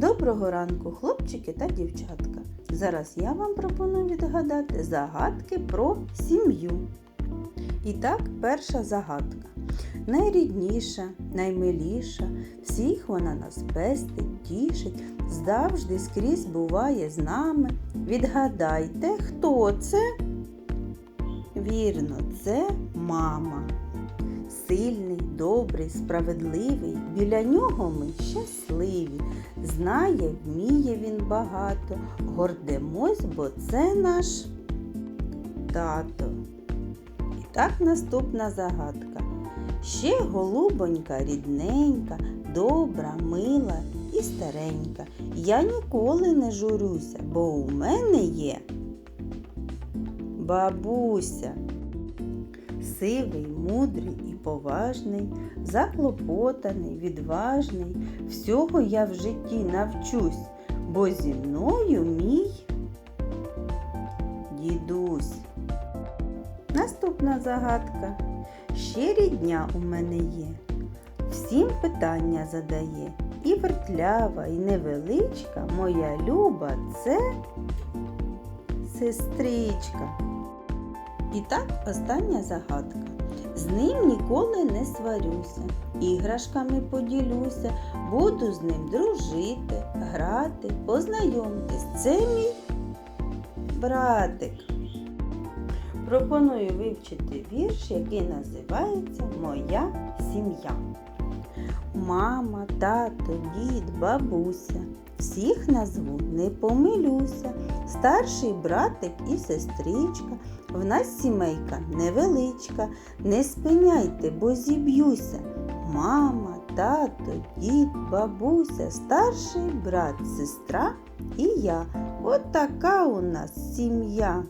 Доброго ранку, хлопчики та дівчатка. Зараз я вам пропоную відгадати загадки про сім'ю. І так, перша загадка. Найрідніша, наймиліша, всіх вона нас пестить, тішить, завжди скрізь буває з нами. Відгадайте, хто це? Вірно, це мама. Сильний, добрий, справедливий, біля нього ми щасливі. Знає, вміє він багато, гордимось, бо це наш тато. І так наступна загадка. Ще голубонька, рідненька, добра, мила і старенька. Я ніколи не журюся, бо у мене є бабуся. Сивий, мудрий і поважний, заклопотаний, відважний. Всього я в житті навчусь, бо зі мною мій дідусь. Наступна загадка. Ще рідня у мене є. Всім питання задає. І вертлява, і невеличка, моя люба це сестричка. І так остання загадка. З ним ніколи не сварюся, іграшками поділюся, буду з ним дружити, грати, познайомтесь. Це мій братик. Пропоную вивчити вірш, який називається Моя сім'я. Мама, тато, дід, бабуся. Всіх назву не помилюся. Старший братик і сестричка. В нас сімейка невеличка. Не спиняйте, бо зіб'юся. Мама, тато, дід, бабуся, старший брат, сестра і я. От така у нас сім'я.